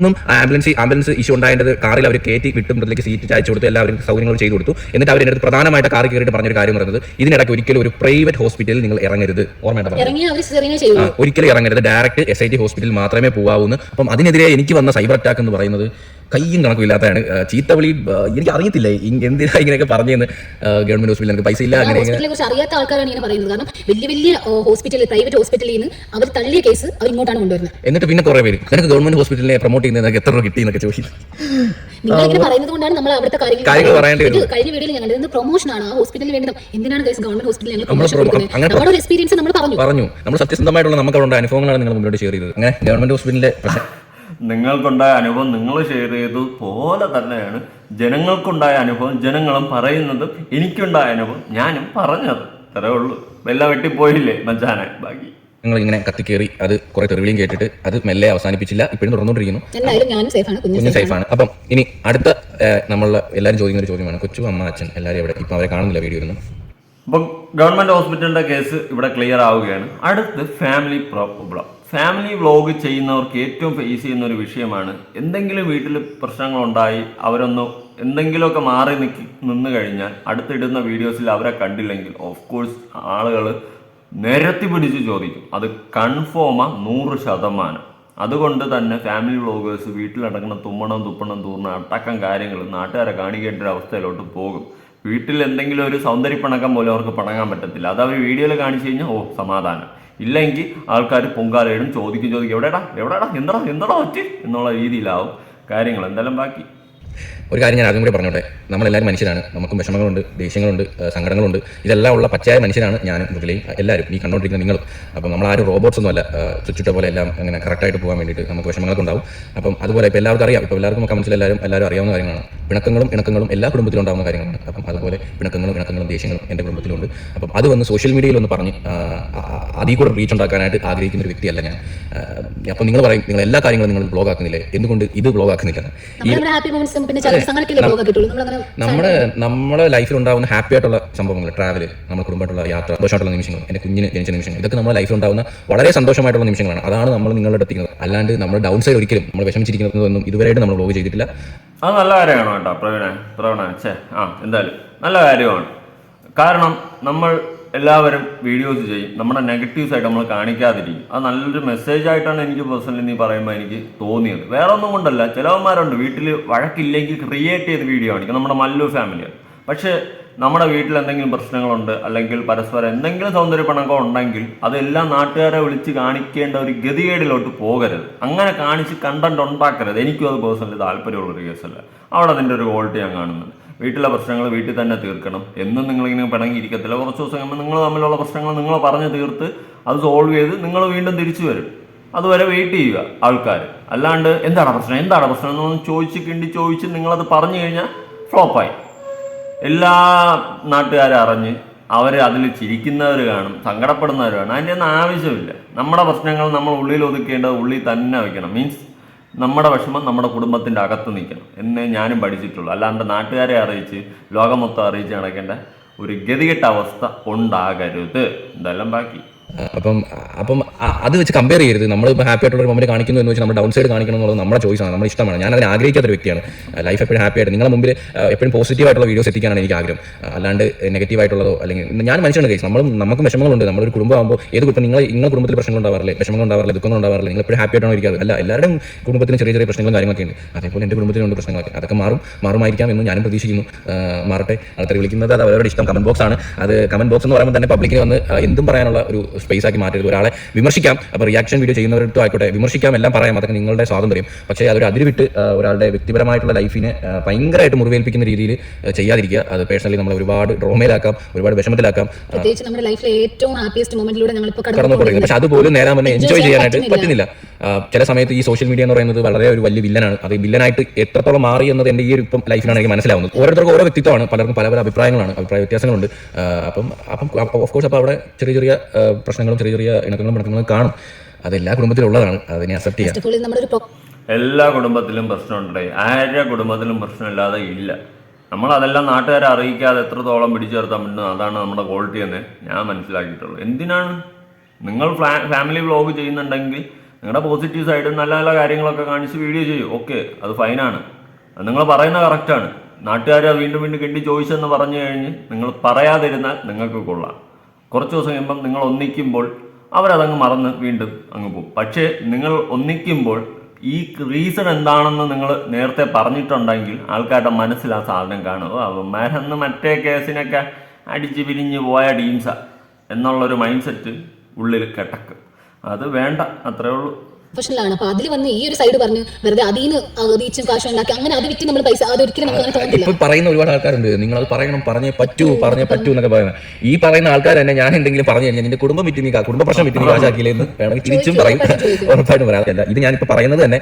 ഒന്നും ആംബുലൻസ് ആംബുലൻസ് ഇഷ്യൂ ഉണ്ടായത് കാറിൽ അവർ കയറ്റി വിട്ടും മൃതിലേക്ക് സീറ്റ് ചായച്ചു കൊടുത്തു എല്ലാവരും സൗകര്യങ്ങൾ ചെയ്തു കൊടുത്തു. എന്നിട്ട് അവർ അടുത്ത് പ്രധാനമായിട്ട് കാറിൽ കയറിയിട്ട് പറഞ്ഞൊരു കാര്യം പറയുന്നത് ഇതിനിടയ്ക്ക് ഒരിക്കലും ഒരു പ്രൈവറ്റ് ഹോസ്പിറ്റലിൽ നിങ്ങൾ ഇറങ്ങരുത്. ഓർമ്മയുണ്ടോ പറഞ്ഞത്? ഒരിക്കലും ഇറങ്ങരുത്. ഡയറക്റ്റ് എസ് ഐ ടി ഹോസ്പിറ്റലിൽ മാത്രമേ പോകാവൂന്ന് അപ്പം അതിനെതിരെ എനിക്ക് വന്ന സൈബർ അറ്റാക്ക് എന്ന് പറയുന്നത് കയ്യും കണക്കില്ലാത്തതാണ് ചീത്തവിളി എനിക്ക് അറിയത്തില്ല എന്തിനാ ഇങ്ങനെയൊക്കെ പറഞ്ഞെന്ന്. ഗവൺമെന്റ് ഹോസ്പിറ്റലിൽ എനിക്ക് പൈസ ഇല്ല അങ്ങനെ അറിയാത്ത ആൾക്കാരാണ് ഇങ്ങനെ പറയുന്നത്. കാരണം വലിയ വലിയ ഹോസ്പിറ്റലിൽ പ്രൈവറ്റ് ഹോസ്പിറ്റലിൽ നിന്ന് അവർ തള്ളിയ കേസ് അവർ ഇങ്ങോട്ടാണ് കൊണ്ടുവരുന്നത്. എന്നിട്ട് പിന്നെ കുറെ പേര് നിനക്ക് ഗവൺമെന്റ് ഹോസ്പിറ്റലിനെ പ്രൊമോട്ട് ചെയ്യുന്നതിനൊക്കെ എത്ര രൂപ കിട്ടി എന്നൊക്കെ ചോദിക്കും നിങ്ങൾ പറയുന്നത് കൊണ്ടാണ് നമ്മൾ അവിടുത്തെ കാര്യങ്ങൾ കാര്യങ്ങൾ പറയേണ്ടി ഇത് കഴിഞ്ഞ വീഡിയോയിൽ ഞങ്ങൾ ഇത് പ്രൊമോഷൻ ആണ്. ആ ഹോസ്പിറ്റലിന് വേണ്ടി എന്തിനാണ് ഗവൺമെന്റ് ഹോസ്പിറ്റലിൽ ഞങ്ങൾ നമ്മൾ പ്രൊമോഷൻ കൊടുക്കുന്നത്? നമ്മുടെ ഒരു എക്സ്പീരിയൻസ് നമ്മൾ പറഞ്ഞു. പറഞ്ഞു. നമ്മൾ സത്യസന്ധമായിട്ടുള്ള നമുക്ക് അവിടെ അനുഭവങ്ങളാണ് നിങ്ങൾ മുന്നോട്ട് ഷെയർ ചെയ്തത്. അങ്ങനെ ഗവൺമെന്റ് ഹോസ്പിറ്റലിലെ നിങ്ങൾക്കുണ്ടായ അനുഭവം നിങ്ങൾ ഷെയർ ചെയ്തത് പോലെ തന്നെയാണ് ജനങ്ങൾക്കുണ്ടായ അനുഭവം ജനങ്ങളും പറയുന്നതും എനിക്കുണ്ടായ അനുഭവം ഞാനും പറഞ്ഞത്. അത്രേ ഉള്ളൂ. വെല്ല വെട്ടിപ്പോയില്ലേ മച്ചാനെ? ബാക്കി നിങ്ങൾ ഇങ്ങനെ കത്തിക്കേറി അത് കുറെ തെറിവിളിയും കേട്ടിട്ട് അത് മെല്ലെ അവസാനിപ്പിച്ചില്ല. ഇപ്പോഴും തുടർന്നുകൊണ്ടിരിക്കുന്നു. എന്തായാലും ഞാനും സേഫാണ്. കുഞ്ഞു സേഫാണ്. അപ്പം ഇനി അടുത്ത നമ്മൾ എല്ലാവരും ചോദിക്കുന്ന ഒരു ചോദ്യമാണ് കൊച്ചു അമ്മ അച്ഛൻ എല്ലാവരും ഇവിടെ ഇപ്പം അവരെ കാണുന്നില്ല വീഡിയോ ഒന്നും അപ്പം ഗവൺമെന്റ് ഹോസ്പിറ്റലിന്റെ കേസ് ഇവിടെ ക്ലിയർ ആവുകയാണ്. അടുത്ത് ഫാമിലി പ്രോബ്ലം. ഫാമിലി വ്ലോഗ് ചെയ്യുന്നവർക്ക് ഏറ്റവും ഫേസ് ചെയ്യുന്ന ഒരു വിഷയമാണ് എന്തെങ്കിലും വീട്ടിൽ പ്രശ്നങ്ങളുണ്ടായി അവരൊന്ന് എന്തെങ്കിലുമൊക്കെ മാറി നിൽക്കി നിന്ന് കഴിഞ്ഞാൽ അടുത്തിടുന്ന വീഡിയോസിൽ അവരെ കണ്ടില്ലെങ്കിൽ ഓഫ് കോഴ്സ് ആളുകൾ നിരത്തി പിടിച്ച് ചോദിക്കും. അത് കൺഫേമാ നൂറ് ശതമാനം. അതുകൊണ്ട് തന്നെ ഫാമിലി വ്ളോഗേഴ്സ് വീട്ടിലടങ്ങുന്ന തുമ്മണം തുപ്പണം തൂർന്ന അടക്കം കാര്യങ്ങൾ നാട്ടുകാരെ കാണിക്കേണ്ട ഒരു അവസ്ഥയിലോട്ട് പോകും. വീട്ടിൽ എന്തെങ്കിലും ഒരു സൗന്ദര്യപ്പണക്കം പോലും അവർക്ക് പണങ്ങാൻ പറ്റത്തില്ല. അത് അവർ വീഡിയോയിൽ കാണിച്ചു കഴിഞ്ഞാൽ ഓ സമാധാനം. ഇല്ലെങ്കിൽ ആൾക്കാർ പൊങ്കാലയിടും ചോദിക്കും ചോദിക്കും എവിടെടാ? എവിടെടാ? എന്തടാ? എന്തടാ പറ്റി? എന്നുള്ള രീതിയിലാവും കാര്യങ്ങൾ. എന്തായാലും ബാക്കി? ഒരു കാര്യം ഞാൻ ആദ്യം കൂടി പറഞ്ഞോട്ടെ. നമ്മളെല്ലാവരും മനുഷ്യരാണ്. നമുക്കും വിഷമങ്ങളുണ്ട് ദേഷ്യങ്ങളുണ്ട് സങ്കടങ്ങളുണ്ട്. ഇതെല്ലാം ഉള്ള പച്ചയായ മനുഷ്യരാണ് ഞാനും മുതലേ എല്ലാവരും ഈ കണ്ടുകൊണ്ടിരിക്കുന്ന നിങ്ങളും. അപ്പം നമ്മളാരും റോബോട്ട്സ് ഒന്നുമല്ല. ചുറ്റിട്ട പോലെ എല്ലാം അങ്ങനെ കറക്റ്റായിട്ട് പോകാൻ വേണ്ടിയിട്ട് നമുക്ക് വിഷമങ്ങളൊക്കെ ഉണ്ടാവും. അപ്പം അതുപോലെ ഇപ്പോൾ എല്ലാവർക്കും അറിയാം. ഇപ്പോൾ എല്ലാവർക്കും കമൻസിൽ എല്ലാവരും എല്ലാവരും അറിയാവുന്ന കാര്യങ്ങളാണ്. പിണക്കങ്ങളും ഇണക്കങ്ങളും എല്ലാ കുടുംബത്തിലും ഉണ്ടാകുന്ന കാര്യങ്ങളാണ്. അപ്പം അതുപോലെ പിണക്കങ്ങളും ഇണക്കങ്ങളും ദേഷ്യങ്ങളും എന്റെ കുടുംബത്തിലുണ്ട്. അപ്പം അത് വന്ന് സോഷ്യൽ മീഡിയയിൽ ഒന്ന് പറഞ്ഞ് അതിൽ കൂടെ റീച്ച് ഉണ്ടാക്കാനായിട്ട് ആഗ്രഹിക്കുന്ന ഒരു വ്യക്തിയല്ല ഞാൻ. അപ്പം നിങ്ങൾ പറയും നിങ്ങൾ എല്ലാ കാര്യങ്ങളും നിങ്ങൾ ബ്ലോഗ് ആക്കുന്നില്ലേ? എന്തുകൊണ്ട് ഇത് ബ്ലോഗ് ആക്കുന്നില്ല നമ്മുടെ നമ്മുടെ ലൈഫിൽ ഉണ്ടാകുന്ന ഹാപ്പി ആയിട്ടുള്ള സംഭവങ്ങൾ ട്രാവൽ നമ്മുടെ കുടുംബമായിട്ടുള്ള യാത്ര സന്തോഷമായിട്ടുള്ള നിമിഷങ്ങൾ എന്റെ കുഞ്ഞിന് ജനിച്ച നിമിഷങ്ങൾ ഇതൊക്കെ നമ്മുടെ ലൈഫിൽ ഉണ്ടാകുന്ന വളരെ സന്തോഷമായിട്ടുള്ള നിമിഷങ്ങളാണ്. അതാണ് നമ്മൾ നിങ്ങളുടെ എത്തിക്കുന്നത് അല്ലാണ്ട് നമ്മൾ ഡൗൺ സൈഡ് ഒരിക്കലും നമ്മൾ വിഷമിച്ചിരിക്കുന്നതൊന്നും ഇതുവരെയായിട്ട് നമ്മൾ ബ്ലോഗ് ചെയ്തിട്ടില്ല. അത് നല്ല കാര്യമാണ് കേട്ടോ പ്രവീണ പ്രവീണ ഛേ ആ എന്തായാലും നല്ല കാര്യമാണ്. കാരണം നമ്മൾ എല്ലാവരും വീഡിയോസ് ചെയ്യും. നമ്മുടെ നെഗറ്റീവ്സ് ആയിട്ട് നമ്മൾ കാണിക്കാതിരിക്കും. അത് നല്ലൊരു മെസ്സേജ് ആയിട്ടാണ് എനിക്ക് പേഴ്സണലി നീ പറയുമ്പോൾ എനിക്ക് തോന്നിയത്. വേറെ ഒന്നും കൊണ്ടല്ല. ചിലവന്മാരുണ്ട്. വീട്ടിൽ വഴക്കില്ലെങ്കിൽ ക്രിയേറ്റ് ചെയ്ത് വീഡിയോ കാണിക്കും. നമ്മുടെ മല്ലു ഫാമിലി പക്ഷേ നമ്മുടെ വീട്ടിൽ എന്തെങ്കിലും പ്രശ്നങ്ങളുണ്ട് അല്ലെങ്കിൽ പരസ്പരം എന്തെങ്കിലും സൗന്ദര്യപ്പണക്കം ഉണ്ടെങ്കിൽ അതെല്ലാം നാട്ടുകാരെ വിളിച്ച് കാണിക്കേണ്ട ഒരു ഗതികേടിലോട്ട് പോകരുത്. അങ്ങനെ കാണിച്ച് കണ്ടന്റ് ഉണ്ടാക്കരുത്. എനിക്കും അത് പേഴ്സണലി താല്പര്യമുള്ളൊരു കേസല്ല അവിടെ അതിന്റെ ഒരു ക്വാളിറ്റി ഞാൻ കാണുന്നുണ്ട്. വീട്ടിലെ പ്രശ്നങ്ങൾ വീട്ടിൽ തന്നെ തീർക്കണം. എന്നും നിങ്ങളിങ്ങനെ പിണങ്ങിയിരിക്കത്തില്ല. കുറച്ച് ദിവസം കഴിയുമ്പോൾ നിങ്ങൾ തമ്മിലുള്ള പ്രശ്നങ്ങൾ നിങ്ങൾ പറഞ്ഞ് തീർത്ത് അത് സോൾവ് ചെയ്ത് നിങ്ങൾ വീണ്ടും തിരിച്ചു വരും. അതുവരെ വെയിറ്റ് ചെയ്യുക ആൾക്കാർ. അല്ലാണ്ട് എന്താണ് പ്രശ്നം? എന്താണ് പ്രശ്നം എന്നൊന്ന് ചോദിച്ച് കിണ്ടി ചോദിച്ച് നിങ്ങളത് പറഞ്ഞു കഴിഞ്ഞാൽ ഫ്ലോപ്പായി എല്ലാ നാട്ടുകാരും അറിഞ്ഞ് അവർ അതിൽ ചിരിക്കുന്നവർ കാണും സങ്കടപ്പെടുന്നവർ കാണും. അതിന്റെ ഒന്നും ആവശ്യമില്ല. നമ്മുടെ പ്രശ്നങ്ങൾ നമ്മൾ ഉള്ളിൽ ഒതുക്കേണ്ടത് ഉള്ളിൽ തന്നെ വയ്ക്കണം. മീൻസ് നമ്മുടെ വിഷമം നമ്മുടെ കുടുംബത്തിന്റെ അകത്ത് നിൽക്കണം. എന്നേ ഞാനും പഠിച്ചിട്ടുള്ളൂ. അല്ലാണ്ട് നാട്ടുകാരെ അറിയിച്ച് ലോകം മൊത്തം അറിയിച്ച് നടക്കേണ്ട ഒരു ഗതികെട്ട അവസ്ഥ ഉണ്ടാകരുത്. ഇതെല്ലാം ബാക്കി. അപ്പം അപ്പം അത് വെച്ച് കമ്പയർ ചെയ്യരുത്. നമ്മൾ ഇപ്പോൾ ഹാപ്പി ആയിട്ടുള്ള ഒരു മൊമെന്റ് കാണിക്കുന്നു എന്ന് വെച്ചാൽ നമ്മൾ ഡൗൺ സൈഡ് കാണിക്കണം എന്നുള്ളത് നമ്മുടെ ചോയ്സാണ് നമ്മുടെ ഇഷ്ടമാണ്. ഞാൻ അതിനെ ആഗ്രഹിക്കാത്ത ഒരു വ്യക്തിയാണ്. ലൈഫ് എപ്പോഴും ഹാപ്പി ആയിട്ട്. നിങ്ങളുടെ മുമ്പിൽ എപ്പോഴും പോസിറ്റീവ് ആയിട്ടുള്ള വീഡിയോസ് എത്തിക്കാനാണ് എനിക്ക് ആഗ്രഹം. അല്ലാണ്ട് നെഗറ്റീവ് ആയിട്ടുള്ളതോ അല്ലെങ്കിൽ ഞാൻ മനുഷ്യനാണ് കേസ് നമ്മൾ നമുക്ക് വിഷമങ്ങളുണ്ട്. നമ്മളൊരു കുടുംബമാകുമ്പോൾ ഏത് കുടുംബം നിങ്ങൾ നിങ്ങളുടെ കുടുംബത്തിൽ പ്രശ്നങ്ങൾ ഉണ്ടാവാറില്ലേ? വിഷമങ്ങൾ ഉണ്ടാവാറില്ല? ദുഃഖങ്ങൾ ഉണ്ടാവാറില്ല? നിങ്ങൾ എപ്പോഴും ഹാപ്പി ആയിട്ടാണ് ഇരിക്കാറ്? അല്ല എല്ലാവരും കുടുംബത്തിന് ചെറിയ ചെറിയ പ്രശ്നങ്ങളും കാര്യങ്ങളൊക്കെ ഉണ്ട്. അതേപോലെ എന്റെ കുടുംബത്തിലുണ്ട് പ്രശ്നങ്ങളൊക്കെ. അതൊക്കെ മാറും മാറുമായിരിക്കാം എന്ന് ഞാനും പ്രതീക്ഷിക്കുന്നു. മാറട്ടെ. ആൾക്കാർ വിളിക്കുന്നത് അത് അവരുടെ ഇഷ്ടം. കമന്റ് ബോക്സ് ആണ്. അത് കമന്റ് ബോക്സ് എന്ന് പറയുമ്പോൾ തന്നെ പബ്ലിക്കിന് വന്ന് എന്തും പറയാനുള്ള ഒരു സ്പേസ് ആക്കി മാറ്റരുത് ഒരാളെ വിമർശിക്കാം. അപ്പോൾ റിയാക്ഷൻ വീഡിയോ ചെയ്യുന്നവരടുത്തും ആയിക്കോട്ടെ വിമർശിക്കാം എല്ലാം പറയാം അതൊക്കെ നിങ്ങളുടെ സ്വാതന്ത്ര്യം. പക്ഷേ അതൊരു അതിരുവിട്ട് ഒരാളുടെ വ്യക്തിപരമായിട്ടുള്ള ലൈഫിനെ ഭയങ്കരമായിട്ട് മുറിവേൽപ്പിക്കുന്ന രീതിയിൽ ചെയ്യാതിരിക്കുക. അത് പേഴ്സണലി നമ്മൾ ഒരുപാട് ഡ്രോമയിലാക്കാം ഒരുപാട് വിഷമത്തിലാക്കാം. പ്രത്യേകിച്ച് നമ്മുടെ ലൈഫിലെ ഏറ്റവും ഹാപ്പിയസ്റ്റ് മൊമെന്റിലൂടെ ഞങ്ങൾ ഇപ്പോൾ പോകുന്നത് പക്ഷേ അതുപോലും നേരാൻ എൻജോയ് ചെയ്യാനായിട്ട് പറ്റുന്നില്ല. ചില സമയത്ത് ഈ സോഷ്യൽ മീഡിയ എന്ന് പറയുന്നത് വളരെ ഒരു വലിയ വില്ലനാണ്. അത് വില്ലനായിട്ട് എത്രത്തോളം മാറി എന്നത് എന്റെ ഈ ഒരു ഇപ്പം ലൈഫിലാണ് എനിക്ക് മനസ്സിലാവുന്നത്. ഓരോരുത്തർക്കും ഓരോ വ്യക്തിത്വമാണ് പലർക്കും പല പല അഭിപ്രായങ്ങളാണ് അഭിപ്രായ വ്യത്യാസങ്ങളുണ്ട്. അപ്പം അപ്പം ഓഫ് കോഴ്സ് അപ്പോൾ അവിടെ ചെറിയ ചെറിയ പ്രശ്നങ്ങളും ചെറിയ ചെറിയ ഇണക്കങ്ങളും ഇണക്കങ്ങളും കാണും. അതെല്ലാ എല്ലാ കുടുംബത്തിലും ഉള്ളതാണ്. അതിനെ അക്സെപ്റ്റ് ചെയ്യാം എല്ലാ കുടുംബത്തിലും പ്രശ്നമുണ്ടേ ആരുടെ കുടുംബത്തിലും പ്രശ്നമില്ലാതെ ഇല്ല. നമ്മൾ അതെല്ലാം നാട്ടുകാരെ അറിയിക്കാതെ എത്രത്തോളം പിടിച്ചു നിർത്താൻ പറ്റുന്നു അതാണ് നമ്മുടെ ക്വാളിറ്റി എന്ന് ഞാൻ മനസ്സിലാക്കിയിട്ടുള്ളൂ എന്തിനാണ്? നിങ്ങൾ ഫാമിലി വ്ലോഗ് ചെയ്യുന്നുണ്ടെങ്കിൽ നിങ്ങളുടെ പോസിറ്റീവ് സൈഡും നല്ല നല്ല കാര്യങ്ങളൊക്കെ കാണിച്ച് വീഡിയോ ചെയ്യും. ഓക്കെ അത് ഫൈനാണ് നിങ്ങൾ പറയുന്ന കറക്റ്റാണ് നാട്ടുകാരെ വീണ്ടും വീണ്ടും കെട്ടി ചോദിച്ചെന്ന് പറഞ്ഞു കഴിഞ്ഞ് നിങ്ങൾ പറയാതിരുന്നാൽ നിങ്ങൾക്ക് കൊള്ളാം. കുറച്ച് ദിവസം കഴിയുമ്പം നിങ്ങൾ ഒന്നിക്കുമ്പോൾ അവരതങ്ങ് മറന്ന് വീണ്ടും അങ്ങ് പോകും. പക്ഷേ നിങ്ങൾ ഒന്നിക്കുമ്പോൾ ഈ റീസൺ എന്താണെന്ന് നിങ്ങൾ നേരത്തെ പറഞ്ഞിട്ടുണ്ടെങ്കിൽ ആൾക്കാരുടെ മനസ്സിൽ ആ സാധനം കാണും. അവന്മാരന്ന് മറ്റേ കേസിനൊക്കെ അടിച്ച് പിരിഞ്ഞ് പോയ ഡീംസ എന്നുള്ളൊരു മൈൻഡ് സെറ്റ് ഉള്ളിൽ കിടക്കും അത് വേണ്ട അത്രേ ഉള്ളൂ. പ്രൊഫഷണലാണ് അപ്പൊ അതിൽ വന്ന് ഈ ഒരു സൈഡ് പറഞ്ഞ് വെറുതെ അതിന് റീച്ചും കാശും ഉണ്ടാക്കി അങ്ങനെ അത് വിറ്റ് നമ്മൾ പൈസ അതൊരിക്കലും നമുക്ക് അങ്ങനെ തോന്നില്ല ഇപ്പൊ പറയുന്ന ഒരുപാട് ആൾക്കാരുണ്ട്. നിങ്ങൾ അത് പറയണം പറഞ്ഞേ പറ്റൂ പറഞ്ഞേ പറ്റൂ എന്നൊക്കെ പറയുന്നത്. ഈ പറയുന്ന ആൾക്കാർ തന്നെ ഞാൻ എന്തെങ്കിലും പറഞ്ഞു കഴിഞ്ഞാൽ നിന്റെ കുടുംബം വിറ്റ് നീ കുടുംബ പ്രശ്നം വിറ്റ് നീ കാശാക്കിയില്ലെന്ന് വേണമെങ്കിൽ തിരിച്ചും പറയും. ഉറപ്പായിട്ടും പറയാം. അല്ല ഇത് ഞാനിപ്പോൾ പറയുന്നത് തന്നെ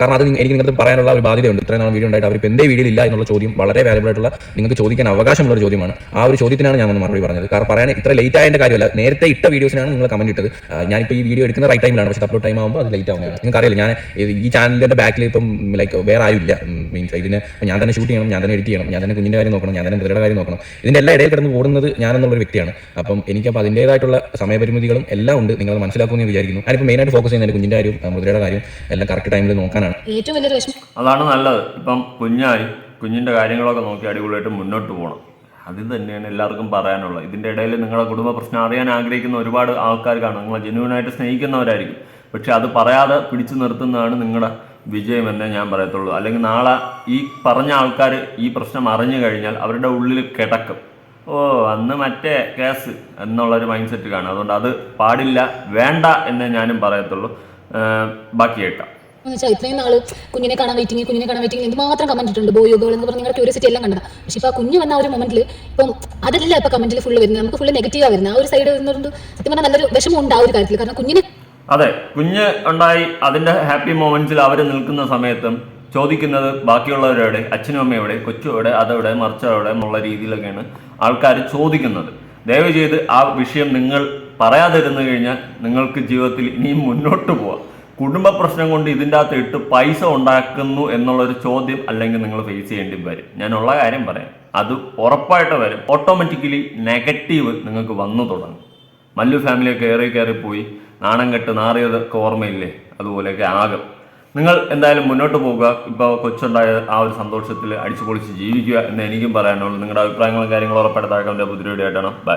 കാരണം അത് എനിക്ക് നിങ്ങൾക്ക് പറയാനുള്ള ഒരു ബാധ്യതയുണ്ട്. ഇത്രയും നാൾ വീഡിയോ ഉണ്ടായിട്ട് അവർക്ക് എന്തേ വീഡിയോ ഇല്ല എന്നുള്ള ചോദ്യം വളരെ വാലബിൾ ആയിട്ടുള്ള നിങ്ങൾക്ക് ചോദിക്കാൻ അവകാശമുള്ള ഒരു ചോദ്യമാണ്. ആ ഒരു ചോദ്യത്തിനാണ് ഞാൻ ഒന്ന് മറുപടി പറഞ്ഞത്. കാരണം പറയാൻ ഇത്ര ലേറ്റ് ആയതിന്റെ കാര്യമല്ല നേരത്തെ ഇട്ട വീഡിയോസിനാണ് നിങ്ങൾ കമന്റ് ഇട്ടത്. ഞാനിപ്പോ ഞാനിപ്പോൾ ഈ വീഡിയോ എടുക്കുന്ന റൈറ്റ് ടൈമിലാണ് പക്ഷേ അപ്ലോഡ് ടൈം ആകുമ്പോൾ അത് ലേറ്റ് ആവുന്നതാണ്. നിങ്ങൾക്ക് അറിയില്ല. ഞാൻ ഈ ചാനലിന്റെ ബാക്കിൽ ഇപ്പം ലൈക്ക് വേറെ ആരുമില്ല. മീൻസ് ഇതിന് ഞാൻ തന്നെ ഷൂട്ട് ചെയ്യണം ഞാൻ തന്നെ എഡിറ്റ് ചെയ്യണം ഞാൻ തന്നെ കുഞ്ഞിന്റെ കാര്യം നോക്കണം ഞാൻ തന്നെ മൃതയുടെ കാര്യം നോക്കണം. ഇതിന്റെ എല്ലാ ഇടയിൽ കിടന്ന് ഓടുന്നത് ഞാൻ എന്നുള്ള ഒരു വ്യക്തിയാണ്. അപ്പം എനിക്കപ്പോൾ അതിന്റേതായിട്ടുള്ള സമയപരിമിതികളും എല്ലാം ഉണ്ട്. നിങ്ങൾ മനസ്സിലാക്കുമെന്ന് വിചാരിക്കുന്നു. ഞാനിപ്പോൾ മെയിനായിട്ട് ഫോക്കസ് ചെയ്യുന്നത് കുഞ്ഞിന്റെ കാര്യം മൃതയുടെ കാര്യം എല്ലാം കറക്റ്റ് ടൈമിൽ നോക്കാനാണ്. ഏറ്റവും അതാണ് നല്ലത്. ഇപ്പം കുഞ്ഞായി കുഞ്ഞിന്റെ കാര്യങ്ങളൊക്കെ നോക്കി അടിപൊളിയായിട്ട് മുന്നോട്ട് പോകണം അത് തന്നെയാണ് എല്ലാവർക്കും പറയാനുള്ളത്. ഇതിന്റെ ഇടയിൽ നിങ്ങളുടെ കുടുംബ പ്രശ്നം അറിയാൻ ആഗ്രഹിക്കുന്ന ഒരുപാട് ആൾക്കാർ കാണും. നിങ്ങളെ ജെന്യൂനായിട്ട് സ്നേഹിക്കുന്നവരായിരിക്കും. പക്ഷെ അത് പറയാതെ പിടിച്ചു നിർത്തുന്നതാണ് നിങ്ങളുടെ വിജയം എന്നേ ഞാൻ പറയത്തുള്ളൂ. അല്ലെങ്കിൽ നാളെ ഈ പറഞ്ഞ ആൾക്കാർ ഈ പ്രശ്നം അറിഞ്ഞു കഴിഞ്ഞാൽ അവരുടെ ഉള്ളിൽ കിടക്കും. ഓ അന്ന് മറ്റേ കേസ് എന്നുള്ളൊരു മൈൻഡ് സെറ്റ് കാണും അതുകൊണ്ട് അത് പാടില്ല വേണ്ട എന്നേ ഞാനും പറയത്തുള്ളൂ. ബാക്കി വെച്ചാൽ ഇത്രയും നാൾ കുഞ്ഞിനെ കാണാൻ വെയിറ്റിംഗ് കുഞ്ഞിനെ കാണാൻ വെയിറ്റിംഗ് എന്തുമാത്രം കമന്റ് ഇട്ടുണ്ട് ബോയോ ഗേൾ എന്ന് പറഞ്ഞ നിങ്ങളുടെ ക്യൂരിയോസിറ്റി എല്ലാം കണ്ടത്. പക്ഷെ ഇപ്പൊ ആ കുഞ്ഞ് വന്ന ആ ഒരു മൊമെന്റിൽ ഇപ്പം അതല്ല ഇപ്പൊ കമന്റിൽ ഫുള്ള് വരുന്നത്. നമുക്ക് ഫുള്ള് നെഗറ്റീവാ വരുന്നത്. ആ ഒരു സൈഡ് വരുന്നതുകൊണ്ട് സത്യം പറഞ്ഞാൽ നല്ലൊരു വിഷമം ഉണ്ട് ആ ഒരു കാര്യത്തിൽ കാരണം കുഞ്ഞിനെ അതെ കുഞ്ഞ് ഉണ്ടായി അതിന്റെ ഹാപ്പി മൊമെന്റ്സിൽ അവർ നിൽക്കുന്ന സമയത്തും ചോദിക്കുന്നത് ബാക്കിയുള്ളവരെവിടെ അച്ഛനും അമ്മയോടെ എവിടെ കൊച്ചു എവിടെ അതെവിടെ മറിച്ചവിടെ എന്നുള്ള രീതിയിലൊക്കെയാണ് ആൾക്കാർ ചോദിക്കുന്നത്. ദയവ് ചെയ്ത് ആ വിഷയം നിങ്ങൾ പറയാതിരുന്നു കഴിഞ്ഞാൽ നിങ്ങൾക്ക് ജീവിതത്തിൽ ഇനിയും മുന്നോട്ട് പോവാം. കുടുംബ പ്രശ്നം കൊണ്ട് ഇതിന്റെ അകത്ത് ഇട്ട് പൈസ ഉണ്ടാക്കുന്നു എന്നുള്ളൊരു ചോദ്യം അല്ലെങ്കിൽ നിങ്ങൾ ഫേസ് ചെയ്യേണ്ടി വരും. ഞാനുള്ള കാര്യം പറയാം. അത് ഉറപ്പായിട്ട് വരും. ഓട്ടോമാറ്റിക്കലി നെഗറ്റീവ് നിങ്ങൾക്ക് വന്നു തുടങ്ങും. മല്ലു ഫാമിലിയൊക്കെ കയറി കയറി പോയി. നാണം കെട്ട് നാറിയതൊക്കെ ഓർമ്മയില്ലേ? അതുപോലെയൊക്കെ ആകും. നിങ്ങൾ എന്തായാലും മുന്നോട്ട് പോകുക ഇപ്പോൾ കൊച്ചുണ്ടായ ആ ഒരു സന്തോഷത്തിൽ അടിച്ചു പൊളിച്ച് ജീവിക്കുക എന്ന് എനിക്കും പറയാനുള്ളൂ. നിങ്ങളുടെ അഭിപ്രായങ്ങളും കാര്യങ്ങളും ഉറപ്പായിട്ട് താഴെ പുതിയ വീഡിയോ ആയിട്ടാണ് ബൈ.